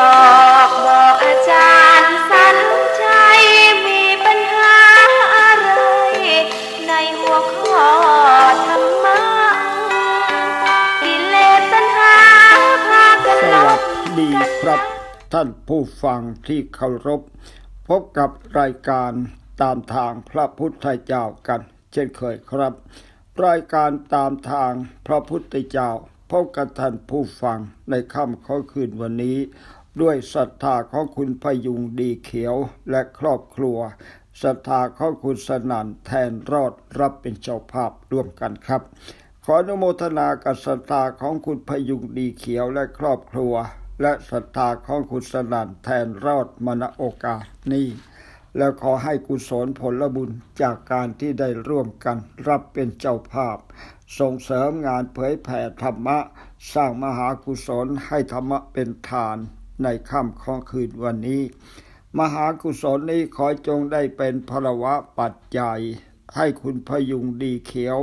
ออกบอกอาจารย์สันชัยมีปัญหาอะไร ในหัวข้อธรรมะกิเลสตัณหาพากันสลวับสดีครับ ท่านผู้ฟังที่เคารพ พบกับรายการตามทางพระพุทธเจ้ากัน เช่นเคยครับ รายการตามทางพระพุทธเจ้าพบกับท่านผู้ฟังในค่ำข้อคืนวันนี้ ด้วยศรัทธาของคุณพยุงดีเขียวและครอบครัวศรัทธาของคุณสนันแทนรอดรับเป็นเจ้าภาพร่วมกันครับ ขออนุโมทนากับศรัทธาของคุณพยุงดีเขียวและครอบครัว และศรัทธาของคุณสนั่นแทนรอดมณโอกาสนี้แล้วขอให้กุศลผลบุญจากการที่ได้ร่วมกันรับเป็นเจ้าภาพ ส่งเสริมงานเผยแผ่ธรรมะ สร้างมหากุศลให้ธรรมะเป็นทาน ในค่ำของคืนวันนี้ มหากุศลนี้ขอจงได้เป็นพลวะปัจจัย ให้คุณพยุงดีเขียว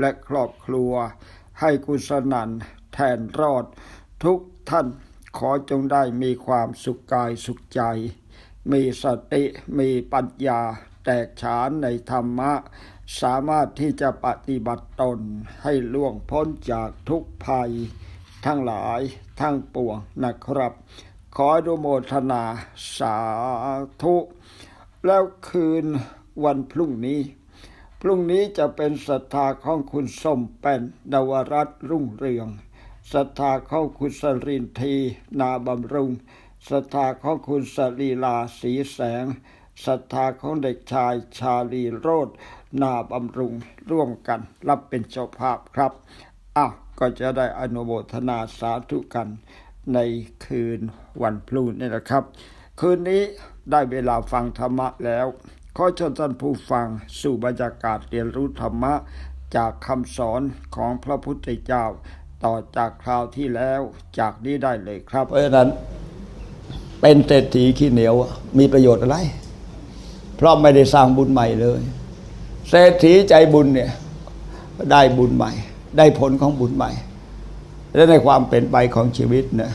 และครอบครัว ให้กุศนันแทนรอด ทุกท่านขอจงได้มีความสุขกายสุขใจ มีสติมีปัญญาแตกฉานในธรรมะ สามารถที่จะปฏิบัติตนให้ล่วงพ้นจากทุกภัย ทั้งหลายทั้งปวงนะครับ ขออนุโมทนาสาธุ แล้วคืนวันพรุ่งนี้ พรุ่งนี้จะเป็นศรัทธาของคุณส้มเป็นนวรัตรุ่งเรืองศรัทธาของคุณสรินทีนาบำรุงศรัทธาของคุณสลีลาสีแสงศรัทธาของเด็กชายชาลีโรดนาบำรุงร่วมกันรับเป็นเจ้าภาพครับอ้าวก็จะได้อนุโมทนาสาธุกัน ในคืนวันพรุ่งนี่นะครับ คืนนี้ได้เวลาฟังธรรมะแล้ว ขอเชิญท่านผู้ฟังสู่บรรยากาศเรียนรู้ธรรมะ จากคำสอนของพระพุทธเจ้า ต่อจากคราวที่แล้วจากนี้ได้เลยครับเพราะฉะนั้น เป็นเศรษฐีขี้เหนียวมีประโยชน์อะไร เพราะไม่ได้สร้างบุญใหม่เลย เศรษฐีใจบุญเนี่ยได้บุญใหม่ ได้ผลของบุญใหม่ และในความเป็นไปของชีวิตเนี่ย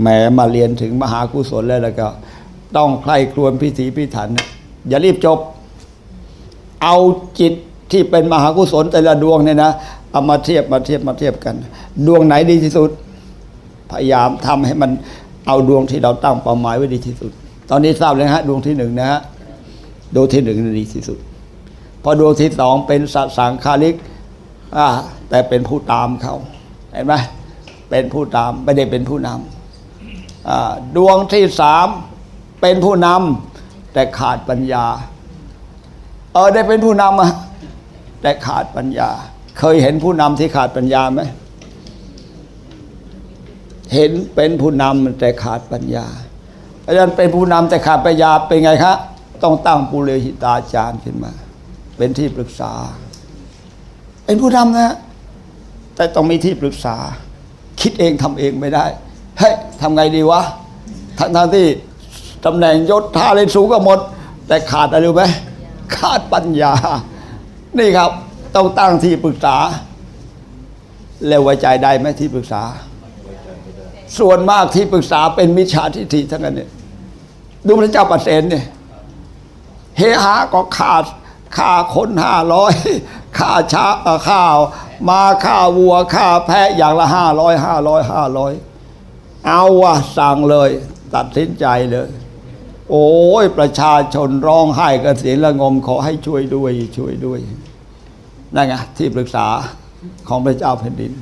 แหมมาเรียนถึงมหากุศลแล้วแล้วก็ ต้องใคร่ครวญพิถีพิถัน อย่ารีบจบ เอาจิตที่เป็นมหากุศลแต่ละดวงเนี่ยนะเอามาเทียบมาเทียบมาเทียบกัน ดวงไหนดีที่สุด พยายามทำให้มันเอาดวงที่เราตั้งเป้าหมายไว้ดีที่สุด ตอนนี้ทราบเลยฮะ ดวงที่หนึ่งนะฮะดวงที่หนึ่งนี่ดีที่สุด พอดวงที่สองเป็นสสังคาริกอ่าแต่เป็นผู้ตามเขาเห็นไหม เป็นผู้ตามไม่ได้เป็นผู้นำดวงที่สามเป็นผู้นำแต่ขาดปัญญา เออได้เป็นผู้นำอะแต่ขาดปัญญา เคยเห็นผู้นำที่ขาดปัญญาไหมเห็นเป็นผู้นำแต่ขาดปัญญาอาจารย์เป็นผู้นำแต่ขาดปัญญาเป็นไงครับต้องตั้งปุเรหิตาจารย์ขึ้นมา เป็นที่ปรึกษา เป็นผู้นำนะ แต่ต้องมีที่ปรึกษา คิดเองทำเองไม่ได้เฮ้ยทำไงดีวะทั้งทที่ตำแหน่งยศท่าเรนสูงก็หมด แต่ขาดอะไรรู้ไหมขาดปัญญา นี่ครับ ต้องตั้งที่ปรึกษา แล้วไว้ใจได้ไหมที่ปรึกษา ส่วนมากที่ปรึกษาเป็นมิจฉาทิฏฐิทั้งนั้นเนี่ยดูพระเจ้าปัสเสนเนี่ยเฮหาก็ขาดค่าคนห้าร้อยค่าช้าข้าว มาค่าวัวค่าแพะอย่างละห้าร้อยห้าร้อยห้าร้อยเอาวะสั่งเลย ตัดสินใจเลย โอ้ยประชาชนร้องไห้กันเสียงละงมขอให้ช่วยด้วยช่วยด้วยนั่นไงที่ปรึกษาของพระเจ้าแผ่นดิน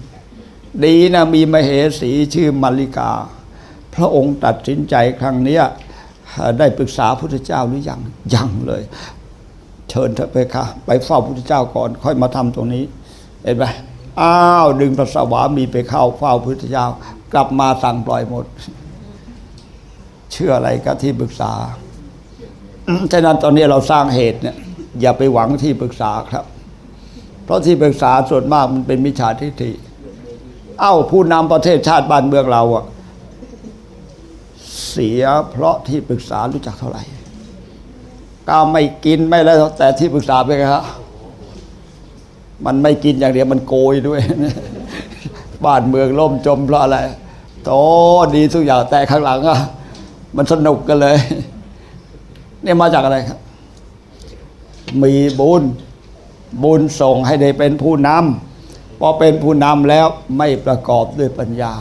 ดีนะมีมเหสีชื่อมาริกา พระองค์ตัดสินใจครั้งเนี้ยได้ปรึกษาพุทธเจ้าหรือยังยังเลย เชิญเถอะไปค่ะ ไปเฝ้าพุทธเจ้าก่อน ค่อยมาทำตรงนี้ เห็นไหมอ้าวดึงพระสวามีไปเข้าเฝ้าพุทธเจ้ากลับมาสั่งปล่อยหมด เชื่ออะไรกับที่ปรึกษาอืมฉะนั้นตอนนี้เราสร้างเหตุเนี่ย อย่าไปหวังที่ปรึกษาครับ เพราะที่ปรึกษาส่วนมากมันเป็นมิจฉาทิฏฐิเอ้าผู้นำประเทศชาติบ้านเมืองเราอะเสียเพราะที่ปรึกษารู้จักเท่าไหร่ก็ไม่กินไม่แล้วแต่ที่ปรึกษาไปครับ มันไม่กินอย่างเดียวมันโกยด้วย บ้านเมืองล่มจมเพราะอะไรโตดีทุกอย่างแต่ข้างหลังอะมันสนุกกันเลย เนี่ยมาจากอะไรครับ มีบุญบุญส่งให้ได้เป็นผู้นำพอเป็นผู้นำแล้วไม่ประกอบด้วยปัญญา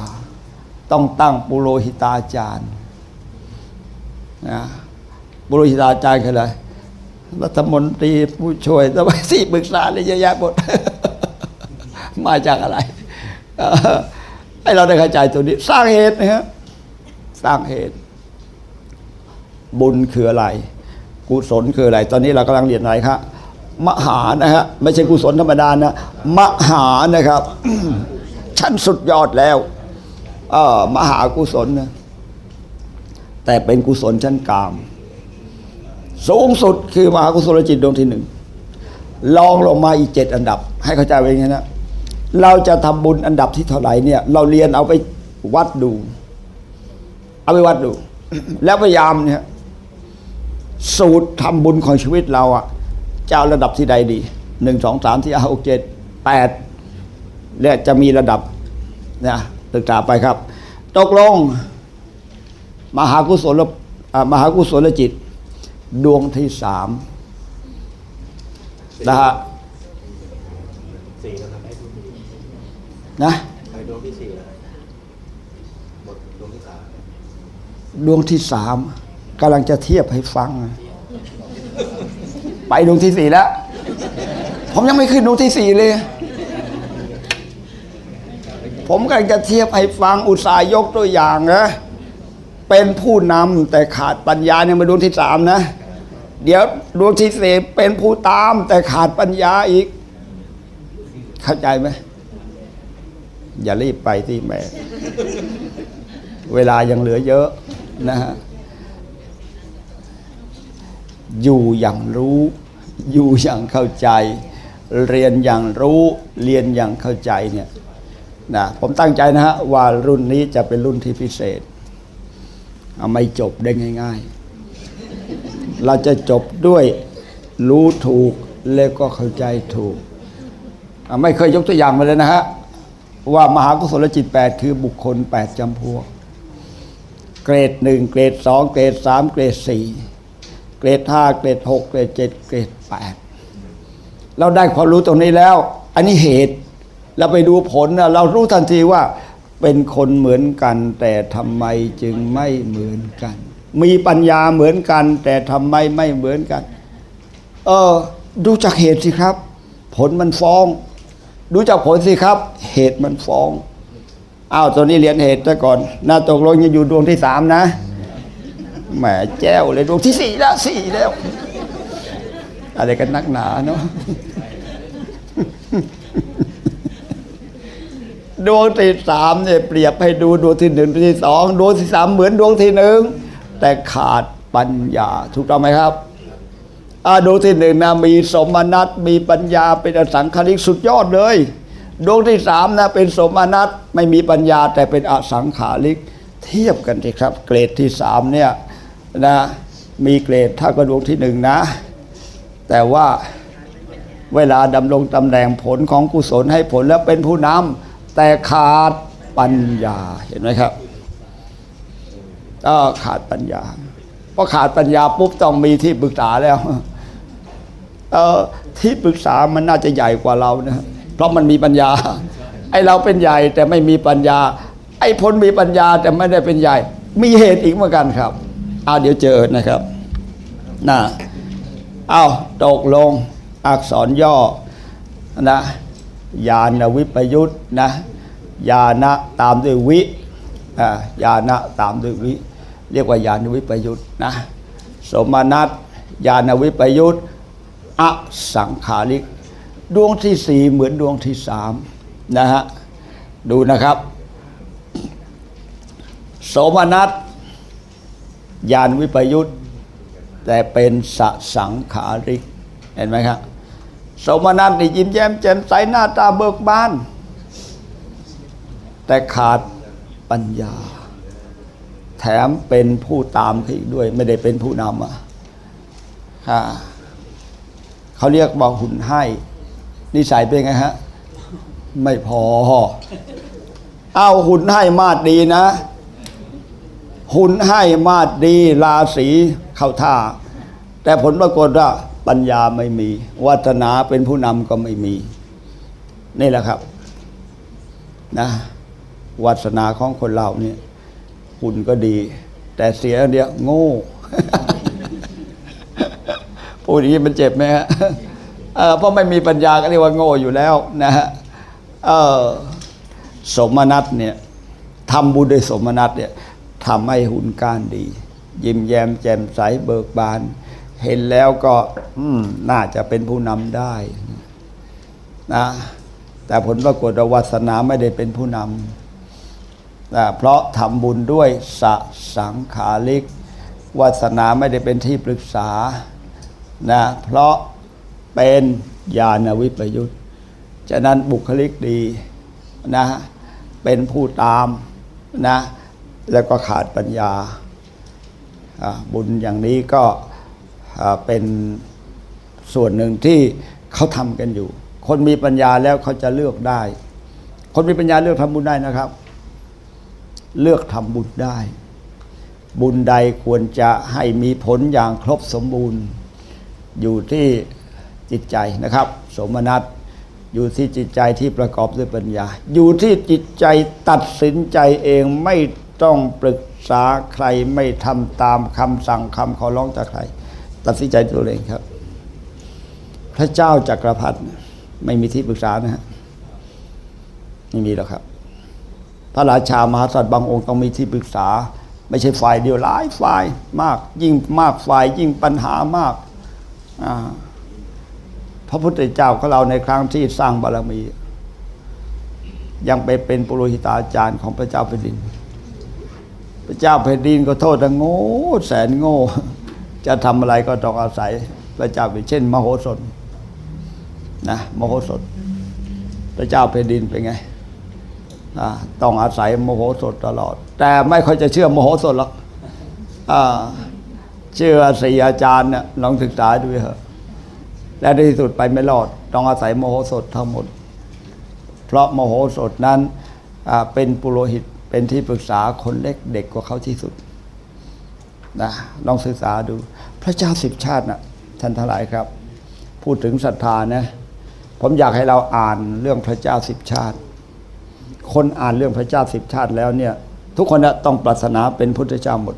ต้องตั้งปุโรหิตาจารย์นะปุโรหิตาจารย์คืออะไร รัฐมนตรีผู้ช่วยสมัยที่ปรึกษาเลยเยอะแยะหมด มาจากอะไรให้เราได้เข้าใจตัวนี้ สร้างเหตุนะฮะสร้างเหตุ บุญคืออะไร กุศลคืออะไร ตอนนี้เรากำลังเรียนอะไรครับมหานะฮะไม่ใช่กุศลธรรมดานะมหานะครับ ชั้นสุดยอดแล้วเออมหากุศลนะแต่เป็นกุศลชั้นกลาง สูงสุดคือมหากุศลจิตดวงที่หนึ่งลองลงมาอีกเจ็ดอันดับ ให้เข้าใจไว้อย่างนี้นะเราจะทำบุญอันดับที่เท่าไหร่เนี่ย เราเรียนเอาไปวัดดู เอาไปวัดดู แล้วพยายามเนี่ยสูตรทำบุญของชีวิตเราอะจะเอาระดับที่ใดดีหนึ่งสองสามที่ห้าหกเจ็ดแปดและจะมีระดับนะศึกษาไปครับ ตกลง มหากุศลมหากุศลจิต ดวงที่สามนะฮะสี่แล้วครับนะไปดวงที่สี่ล้วหมดดวงที่สามดวงที่สามกำลังจะเทียบให้ฟัง ไปดวงที่สี่แล้ว ผมยังไม่ขึ้นดวงที่สี่เลย ผมกำลังจะเทียบให้ฟังอุตสาห์ยกตัวอย่างนะเป็นผู้นำแต่ขาดปัญญาเนี่ยมาดวงที่สามนะ เดี๋ยวดวงที่สี่เป็นผู้ตาม แต่ขาดปัญญาอีก เข้าใจไหมอย่ารีบไปที่แม่ เวลายังเหลือเยอะนะฮะอยู่อย่างรู้ อยู่อย่างเข้าใจ เรียนอย่างรู้เรียนอย่างเข้าใจเนี่ยนะผมตั้งใจนะฮะว่ารุ่นนี้จะเป็นรุ่นที่พิเศษเอาไม่จบได้ง่าย ๆ เราจะจบด้วยรู้ถูกแล้วก็เข้าใจถูก ไม่เคยยกตัวอย่างมาเลยนะฮะ ว่ามหากุศลจิต 8 คือบุคคล 8จำพวก เกรดหนึ่งเกรดสองเกรดสามเกรดสี่เกรดห้าเกรดหกเกรดเจ็ดเกรดแปดเราได้ความรู้ตรงนี้แล้ว อันนี้เหตุเราไปดูผลเรารู้ทันทีว่าเป็นคนเหมือนกัน แต่ทำไมจึงไม่เหมือนกัน มีปัญญาเหมือนกัน แต่ทำไมไม่เหมือนกัน เออ ดูจากเหตุสิครับ ผลมันฟ้อง ดูจากผลสิครับ เหตุมันฟ้องอ้าวตัวนี้เรียนเหตุซะก่อนน่าตกลงจะอยู่ดวงที่สามนะแหมแจ้วเลยดวงที่สี่แล้วสี่แล้ว อะไรกันนักหนาเนาะดวงที่สามเนี่ยเปรียบให้ดูดวงที่หนึ่งดวงที่สองดวงที่สามเหมือนดวงที่หนึ่ง แต่ขาดปัญญา ถูกต้องไหมครับอาดวงที่หนึ่งนะมีสมนัตมีปัญญาเป็นอสังคาริกสุดยอดเลย ดวงที่สามนะเป็นสมนัตไม่มีปัญญาแต่เป็นอสังขาริกเทียบกันสิครับ เกรดที่สามเนี่ยนะมีเกรดเท่ากับดวงที่หนึ่งนะ แต่ว่าเวลาดำรงตำแหน่งผลของกุศลให้ผลแล้วเป็นผู้นำแต่ขาดปัญญาเห็นไหมครับ ก็ขาดปัญญาพอขาดปัญญาปุ๊บต้องมีที่ปรึกษาแล้วเออที่ปรึกษามันน่าจะใหญ่กว่าเรานะเพราะมันมีปัญญา ไอเราเป็นใหญ่แต่ไม่มีปัญญา ไอพลมีปัญญาแต่ไม่ได้เป็นใหญ่ มีเหตุอีกเหมือนกันครับเอาเดี๋ยวเจอนะครับน่ะเอาตกลงอักษรย่อนะยานวิปยุทธนะยานะตามด้วยวิอ่ายานะตามด้วยวิ เรียกว่ายานวิปยุทธนะสมนัตยานวิปยุทธอสังขาริก ดวงที่สี่เหมือนดวงที่สามนะฮะดูนะครับโสมนัสยานวิปยุทธแต่เป็นสสังขาริก เห็นไหมครับโสมนัสนี่ยิ้มแย้มแจ่มใสหน้าตาเบิกบาน แต่ขาดปัญญา แถมเป็นผู้ตามเขาอีกด้วย ไม่ได้เป็นผู้นำอะค่ะเขาเรียกว่าหุ่นให้นิสัยเป็นไงฮะ ไม่พอ เอาหุ่นให้มาดดีนะ หุ่นให้มาดดีราศีเข้าท่า แต่ผลปรากฏว่าปัญญาไม่มีวัฒนาเป็นผู้นำก็ไม่มี นี่แหละครับ นะวัฒนาของคนเราเนี่ย หุ่นก็ดี แต่เสียเดียวโง่พูดอย่างนี้มันเจ็บไหมฮะเออเพราะไม่มีปัญญาก็เรียกว่าโง่อยู่แล้วนะฮะสมนัตเนี่ยทำบุญด้วยสมนัตเนี่ยทำให้หุ่นการดี ยิ้มแย้มแจ่มใสเบิกบาน เห็นแล้วก็น่าจะเป็นผู้นำได้นะแต่ผลปรากฏว่าวาสนาไม่ได้เป็นผู้นำ นะเพราะทำบุญด้วยสสังขาริกวาสนาไม่ได้เป็นที่ปรึกษานะเพราะเป็นญาณวิปยุตฉะนั้นบุคลิกดีนะเป็นผู้ตามนะแล้วก็ขาดปัญญา บุญอย่างนี้ก็เป็นส่วนหนึ่งที่เขาทำกันอยู่ คนมีปัญญาแล้วเขาจะเลือกได้ คนมีปัญญาเลือกทำบุญได้นะครับ เลือกทำบุญได้ บุญใดควรจะให้มีผลอย่างครบสมบูรณ์ อยู่ที่จิตใจนะครับ สมนัตอยู่ที่จิตใจที่ประกอบด้วยปัญญา อยู่ที่จิตใจตัดสินใจเองไม่ต้องปรึกษาใครไม่ทำตามคำสั่งคำขอร้องจากใคร ตัดสินใจตัวเองครับ พระเจ้าจักรพรรดิไม่มีที่ปรึกษานะฮะไม่มีหรอกครับ พระราชามหาสัตว์บางองค์ต้องมีที่ปรึกษา ไม่ใช่ฝ่ายเดียวหลายฝ่ายมากยิ่งมากฝ่ายยิ่งปัญหามาก พระพุทธเจ้าของเราในครั้งที่สร้างบารมี ยังไปเป็นปุโรหิตาจารย์ของพระเจ้าแผ่นดิน พระเจ้าแผ่นดินก็โทษนะโง่แสนโง่ จะทำอะไรก็ต้องอาศัยพระเจ้าเป็นเช่น มโหสถนะมโหสถ พระเจ้าแผ่นดินเป็นไง ต้องอาศัยโมโหสถตลอด แต่ไม่ค่อยจะเชื่อโมโหสถหรอกเชื่อสี่อาจารย์เนี่ยลองศึกษาดูเถอะ และในที่สุดไปไม่รอด ต้องอาศัยโมโหสถทั้งหมด เพราะโมโหสถนั้นเป็นปุโรหิตเป็นที่ปรึกษาคนเล็กเด็กกว่าเขาที่สุดนะลองศึกษาดู พระเจ้าสิบชาตินะท่านทั้งหลายครับ พูดถึงศรัทธานะ ผมอยากให้เราอ่านเรื่องพระเจ้าสิบชาติ คนอ่านเรื่องพระเจ้าสิบชาติแล้วเนี่ยทุกคนต้องปรารถนาเป็นพุทธเจ้าหมด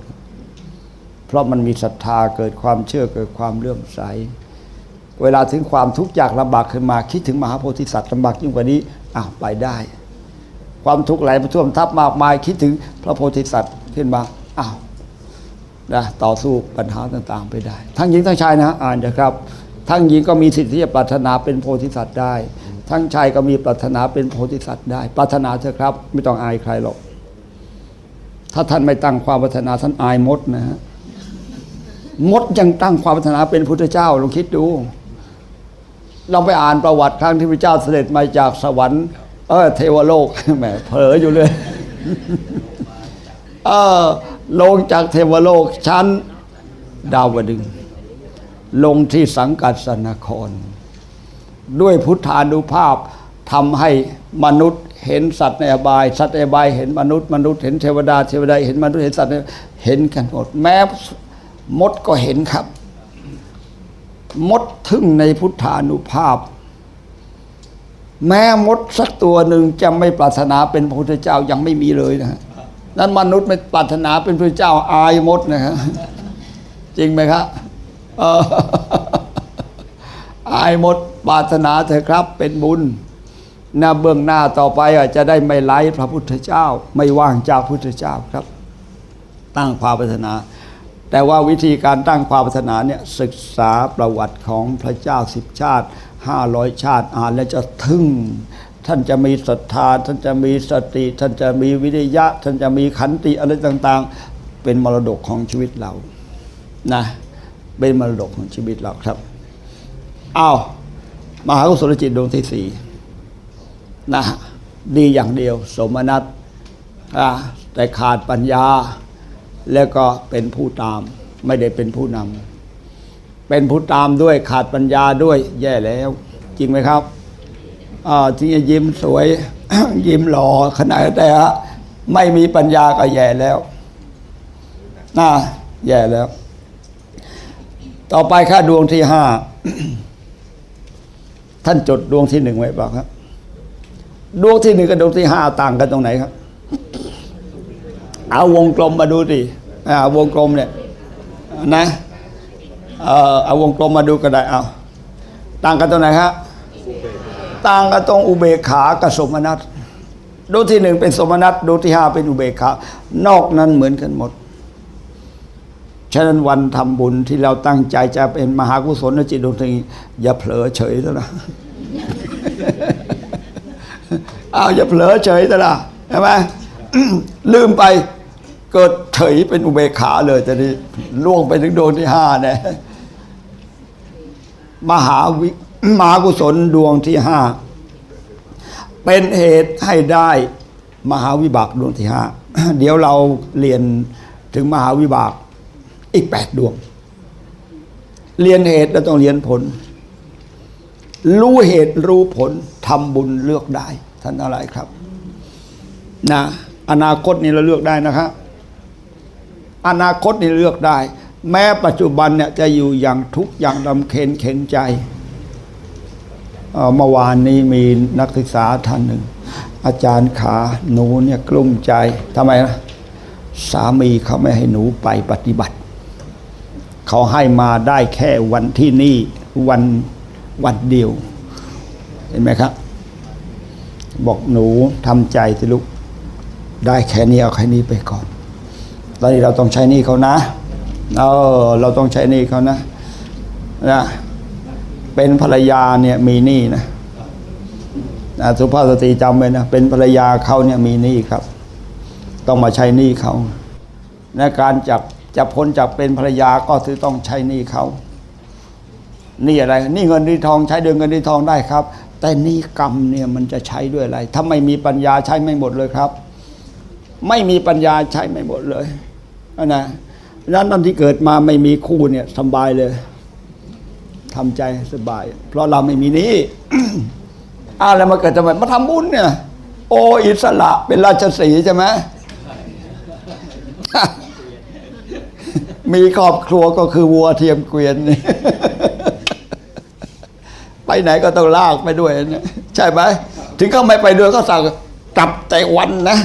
เพราะมันมีศรัทธาเกิดความเชื่อเกิดความเลื่อมใส เวลาถึงความทุกข์ยากลำบากขึ้นมา คิดถึงมหาโพธิสัตว์ลำบากยิ่งกว่านี้อ้าวไปได้ ความทุกข์ไหลมาท่วมทับมากมาย คิดถึงพระโพธิสัตว์ขึ้นมาอ้าวนะต่อสู้ปัญหาต่างๆ ไปได้ ทั้งหญิงทั้งชายนะอ่านนะครับ ทั้งหญิงก็มีสิทธิ์ที่จะปรารถนาเป็นโพธิสัตว์ได้ ทั้งชายก็มีปรารถนาเป็นโพธิสัตว์ได้ ปรารถนาเถอะครับ ไม่ต้องอายใครหรอก ถ้าท่านไม่ตั้งความปรารถนาท่านอายมดนะฮะมดยังตั้งความปรารถนาเป็นพุทธเจ้าลองคิดดู เราไปอ่านประวัติครั้งที่พระเจ้าเสด็จมาจากสวรรค์ เออเทวโลกแหมเผลออยู่เลยเออลงจากเทวโลกชั้นดาวดึง ลงที่สังกัดสนคร ด้วยพุทธานุภาพทำให้มนุษย์เห็นสัตว์ในอบาย สัตว์ในอบายเห็นมนุษย์มนุษย์เห็นเทวดาเทวดาเห็นมนุษย์เห็นสัตว์เห็นกันหมดแม้มดก็เห็นครับ มดทึ่งในพุทธานุภาพ แม้มดสักตัวหนึ่งจะไม่ปรารถนาเป็นพระพุทธเจ้ายังไม่มีเลยนะฮะนั้นมนุษย์ไม่ปรารถนาเป็นพระเจ้าอายมดนะฮะจริงไหมครับ อายหมดปรารถนาเถอะครับเป็นบุญหน้าเบื้องหน้าต่อไปอาจจะได้ไม่ไร้พระพุทธเจ้า ไม่ว่างจากพุทธเจ้าครับ ตั้งความปรารถนา แต่ว่าวิธีการตั้งความปรารถนาเนี่ยศึกษาประวัติของพระเจ้าสิบชาติห้าร้อยชาติอ่านแล้วจะทึ่งท่านจะมีศรัทธา ท่านจะมีสติ ท่านจะมีวิริยะ ท่านจะมีขันติอะไรต่าง ๆ เป็นมรดกของชีวิตเรานะเป็นมรดกของชีวิตเราครับ อ้าวมหากุศลจิตดวงที่สี่นะดีอย่างเดียว สมนัตอะแต่ขาดปัญญา แล้วก็เป็นผู้ตาม ไม่ได้เป็นผู้นำเป็นผู้ตามด้วยขาดปัญญาด้วยแย่แล้ว จริงไหมครับอ่าที่จะยิ้มสวย ยิ้มหล่อขนาดแต่ไม่มีปัญญาก็แย่แล้วน่าแย่แล้ว ต่อไปค่าดวงที่ห้า ท่านจดดวงที่หนึ่งไว้บ้างครับ ดวงที่หนึ่งกับดวงที่ห้าต่างกันตรงไหนครับ เอาวงกลมมาดูดิเอาวงกลมเนี่ยนะเออเอาวงกลมมาดูก็ได้เอาต่างกันตรงไหนครับต่างกันตรงอุเบกขากับสมนัตดวงที่หนึ่งเป็นสมนัตดวงที่ห้าเป็นอุเบกขานอกนั้นเหมือนกันหมด ฉะนั้นวันทำบุญที่เราตั้งใจจะเป็นมหากุศลจิตดวงนี้อย่าเผลอเฉยซะนะเอาอย่าเผลอเฉยซะนะใช่ไหมลืมไปเกิดเฉยเป็นอุเบกขาเลยแต่นี้ล่วงไปถึงดวงที่ห้าเนี่ยมหาวิมหากุศลดวงที่ห้าเป็นเหตุให้ได้มหาวิบากดวงที่ห้าเดี๋ยวเราเรียนถึงมหาวิบาก อีกแปดดวง เรียนเหตุแล้วต้องเรียนผล รู้เหตุรู้ผลทำบุญเลือกได้ ท่านอะไรครับ นะ อนาคตนี่เราเลือกได้นะครับอนาคตนี่เลือกได้ แม้ปัจจุบันเนี่ยจะอยู่อย่างทุกข์อย่างลำเค็ญเข็นใจเอ่อเมื่อวานนี้มีนักศึกษาท่านหนึ่ง อาจารย์ขาหนูเนี่ยกลุ้มใจทำไมนะสามีเขาไม่ให้หนูไปปฏิบัติ เขาให้มาได้แค่วันที่นี่วันวันเดียว เห็นไหมครับ บอกหนูทำใจสิลูกได้แค่นี้เอาแค่นี้ไปก่อน ตอนนี้เราต้องใช้นี้เขานะ เออเราต้องใช้นี้เขานะนะเป็นภรรยาเนี่ยมีหนี้นะนะสุภาพสตรีจำไว้นะเป็นภรรยาเขาเนี่ยมีหนี้ครับ ต้องมาใช้หนี้เขาในการจับ จะพ้นจากเป็นภรรยาก็คือต้องใช้หนี้เขานี่อะไรนี่เงินหนี่ทองใช้เดือนเงินหนี่ทองได้ครับ แต่นี่กรรมเนี่ยมันจะใช้ด้วยอะไร ถ้าไม่มีปัญญาใช้ไม่หมดเลยครับ ไม่มีปัญญาใช้ไม่หมดเลยนะนั้นตอนที่เกิดมาไม่มีคู่เนี่ยสบายเลยทำใจสบาย เพราะเราไม่มีนี้อ้าวแล้วมาเกิดทำไมมาทำบุญเนี่ย โออิสระเป็นราชสีใช่ไหม มีครอบครัวก็คือวัวเทียมเกวียนนี่ไปไหนก็ต้องลากไปด้วยนะใช่ไหมถึงเขาไม่ไปด้วยก็สั่งกลับแต่วันนะ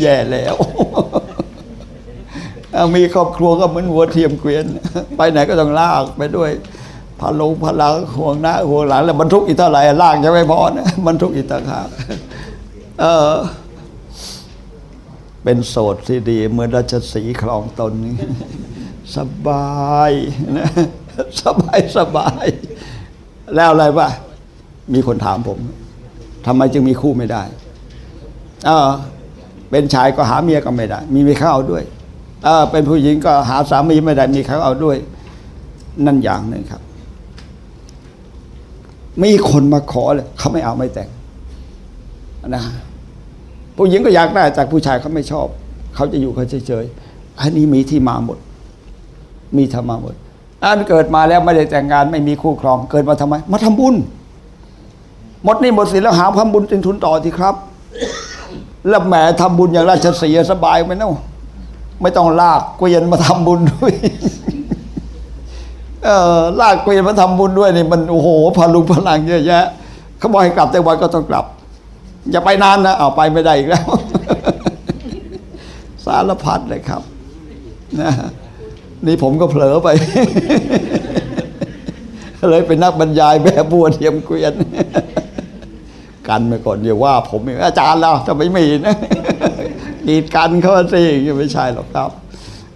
แย่แล้วมีครอบครัวก็เหมือนวัวเทียมเกวียน ไปไหนก็ต้องลากไปด้วยพาลงพลังห่วงหน้าห่วงหลังแล้วบรรทุกอีกเท่าไหร่ลากยังไม่พอนะบรรทุกอีกต่างหากเออ เป็นโสดที่ดีเหมือนราชสีคลองตนนี่สบายนะสบายสบาย แล้วอะไรปะมีคนถามผมทำไมจึงมีคู่ไม่ได้เออเป็นชายก็หาเมียก็ไม่ได้ มีมีข้าเอาด้วยเออเป็นผู้หญิงก็หาสามีไม่ได้ มีเขาเอาด้วย นั่นอย่างหนึ่งครับ มีคนมาขอเลยเขาไม่เอาไม่แต่งนะ ผู้หญิงก็อยากได้จากผู้ชายเขาไม่ชอบ เขาจะอยู่เขาเฉยๆอันนี้มีที่มาหมด มีทำมาหมดอันเกิดมาแล้วไม่ได้แต่งงานไม่มีคู่ครอง เกิดมาทำไม มาทำบุญ หมดนี่หมดสินแล้วหาทำบุญเป็นทุนต่อทีครับแล้วแหมทำบุญอย่างราชสีห์สบายไหมเนาะไม่ต้องลากเกวียนมาทำบุญด้วยเออลากเกวียนมาทำบุญด้วยนี่มันโอ้โหพลุงพลังเยอะแยะเขาบอกให้กลับแต่วันก็ต้องกลับ อย่าไปนานนะเอาไปไม่ได้อีกแล้ว สารพัดเลยครับนะนี่ผมก็เผลอไป เลยเป็นนักบรรยายแบบบัวเทียมเกวียน กันไปก่อนอย่าว่า ผมอาจารย์เราจะไม่มีนะกีดกันเขาสิยังไม่ใช่หรอกครับ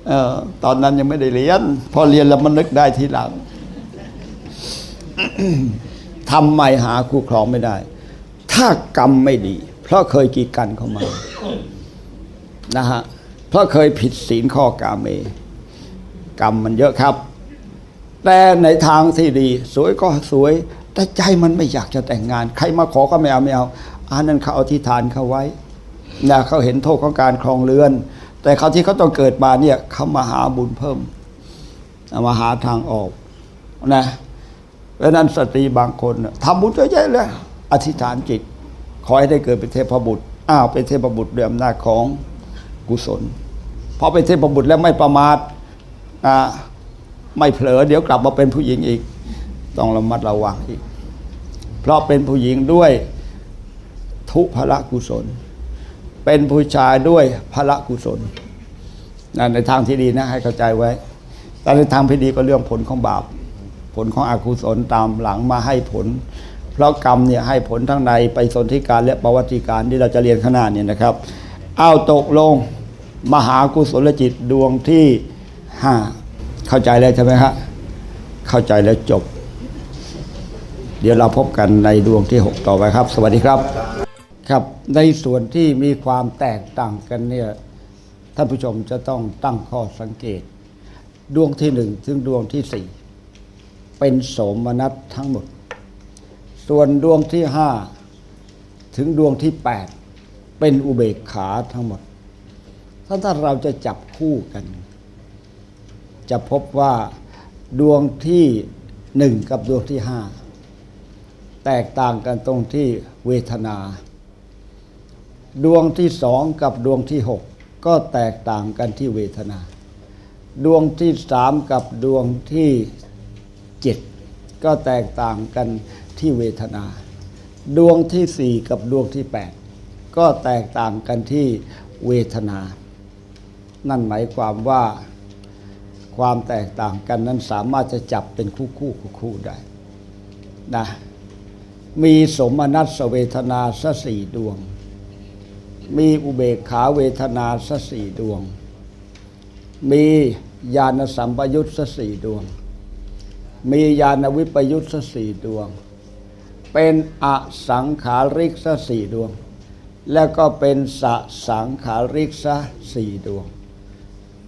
เออตอนนั้นยังไม่ได้เรียน พอเรียนแล้วมันนึกได้ทีหลังทำไมหาคู่ครองไม่ได้ ถ้ากรรมไม่ดี เพราะเคยกีดกันเข้ามานะฮะเพราะเคยผิดศีลข้อกาเม กรรมมันเยอะครับ แต่ในทางที่ดี สวยก็สวย แต่ใจมันไม่อยากจะแต่งงาน ใครมาขอก็ไม่เอาไม่เอาอันนั้นเขาเอาที่ฐานเขาไว้นะเขาเห็นโทษของการครองเรือน แต่เขาที่เขาต้องเกิดมาเนี่ยเขามาหาบุญเพิ่มมาหาทางออกนะเพราะนั้นสตรีบางคนทำบุญเยอะแยะเลย อธิษฐานจิต ขอให้ได้เกิดเป็นเทพบุตรอ้าวเป็นเทพบุตรด้วยอำนาจของกุศลพอเป็นเทพบุตรแล้วไม่ประมาทไม่เผลอเดี๋ยวกลับมาเป็นผู้หญิงอีก ต้องระมัดระวังอีก เพราะเป็นผู้หญิงด้วยทุพละกุศล เป็นผู้ชายด้วยพละกุศลนั่นในทางที่ดีนะให้เข้าใจไว้ แต่ในทางที่ดีก็เรื่องผลของบาป ผลของอกุศลตามหลังมาให้ผล เพราะกรรมเนี่ยให้ผลทั้งในไปสนธิการและประวัติการที่เราจะเรียนข้างหน้าเนี่ยนะครับ เอาตกลงมหากุศลจิตดวงที่ห้าเข้าใจแล้วใช่ไหมฮะเข้าใจแล้วจบ เดี๋ยวเราพบกันในดวงที่ 6 ต่อไปครับ สวัสดีครับ ครับในส่วนที่มีความแตกต่างกันเนี่ยท่านผู้ชมจะต้องตั้งข้อสังเกต ดวงที่หนึ่งถึงดวงที่สี่เป็นโสมนัสทั้งหมด ส่วนดวงที่ห้าถึงดวงที่แปดเป็นอุเบกขาทั้งหมด ถ้าถ้าเราจะจับคู่กัน จะพบว่าดวงที่หนึ่งกับดวงที่ห้าแตกต่างกันตรงที่เวทนา ดวงที่สองกับดวงที่หกก็แตกต่างกันที่เวทนา ดวงที่สามกับดวงที่เจ็ดก็แตกต่างกัน ที่เวทนา ดวงที่สี่กับดวงที่แปดก็แตกต่างกันที่เวทนา นั่นหมายความว่าความแตกต่างกันนั้นสามารถจะจับเป็นคู่คู่คู่คู่ได้นะมีสมนัสเวทนาสสี่ดวง มีอุเบกขาเวทนาสสี่ดวง มีญาณสัมปยุตสสี่ดวง มีญาณวิปยุตสสี่ดวง เป็นอสังขาริกสสี่ดวง แล้วก็เป็นสสังขาริกสสี่ดวง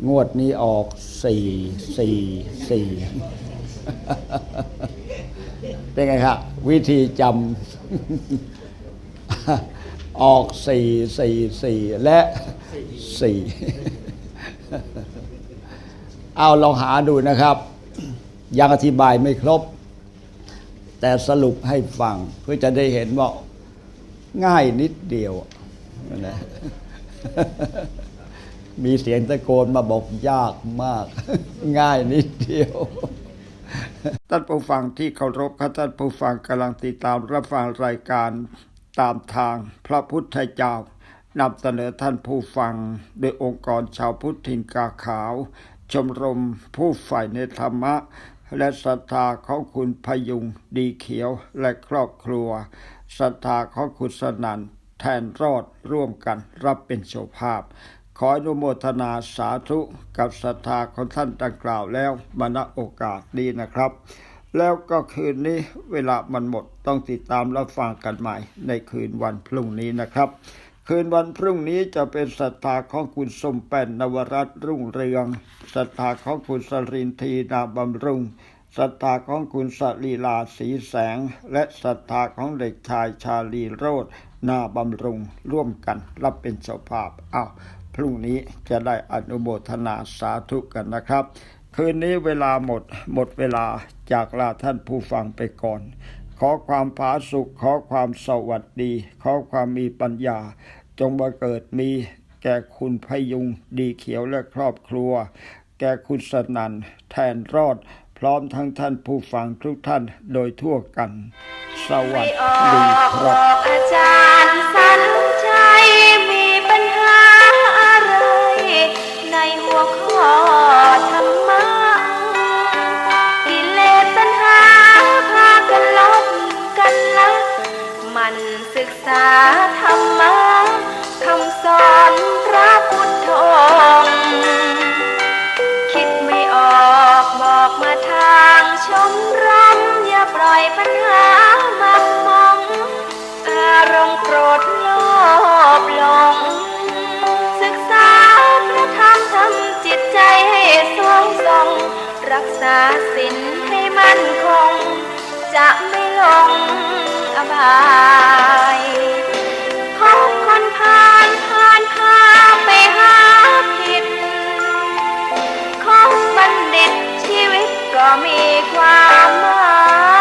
งวดนี้ออกสี่สี่สี่เป็นไงครับวิธีจำออกสี่สี่สี่และสี่เอาลองหาดูนะครับ ยังอธิบายไม่ครบ แต่สรุปให้ฟังเพื่อจะได้เห็นว่าง่ายนิดเดียวนะมีเสียงตะโกนมาบอกยากมาก ง่ายนิดเดียวท่านผู้ฟังที่เคารพครับท่านผู้ฟังกำลังติดตามรับฟังรายการตามทางพระพุทธเจ้านำเสนอท่านผู้ฟัง โดยองค์กรชาวพุทธินกาขาว ชมรมผู้ฝ่ายในธรรมะ และศรัทธาของคุณพยุงดีเขียวและครอบครัวศรัทธาของคุณสนันแทนรอดร่วมกันรับเป็นโชภาพ ขออนุโมทนาสาธุกับศรัทธาของท่านดังกล่าวแล้วมณโอกาสนี้นะครับ แล้วก็คืนนี้เวลามันหมดต้องติดตามรับฟังกันใหม่ในคืนวันพรุ่งนี้นะครับ คืนวันพรุ่งนี้จะเป็นศรัทธาของคุณสมแป้นนวรัตรุ่งเรืองศรัทธาของคุณสรินทีนาบำรุงศรัทธาของคุณสลีลาสีแสง และศรัทธาของเด็กชายชาลีโรดนาบำรุงร่วมกันรับเป็นเจ้าภาพอ้าวพรุ่งนี้จะได้อนุโมทนาสาธุกันนะครับ คืนนี้เวลาหมดหมดเวลาจากลาท่านผู้ฟังไปก่อน ขอความผาสุข ขอความสวัสดี ขอความมีปัญญา จงบังเกิดมีแก่คุณพยุงดีเขียวและครอบครัว แก่คุณสนันแทนรอด พร้อมทั้งท่านผู้ฟังทุกท่านโดยทั่วกัน สวัสดีครับอกอาจารย์สันใจมีปัญหาอะไร ในหัวข้อ ธรรมะคำสอนพระพุทธองค์คิดไม่ออกบอกมาทางชมรมอย่าปล่อยปัญหามักมองอารมณ์โกรธโลภหลงศึกษาพระธรรมทำจิตใจให้สวงทรง รักษาศีลให้มั่นคง จะไม่หลงอบาย ขาคนพานพานพาไปหาผิดของนิตชีวิตก็มีความหมาย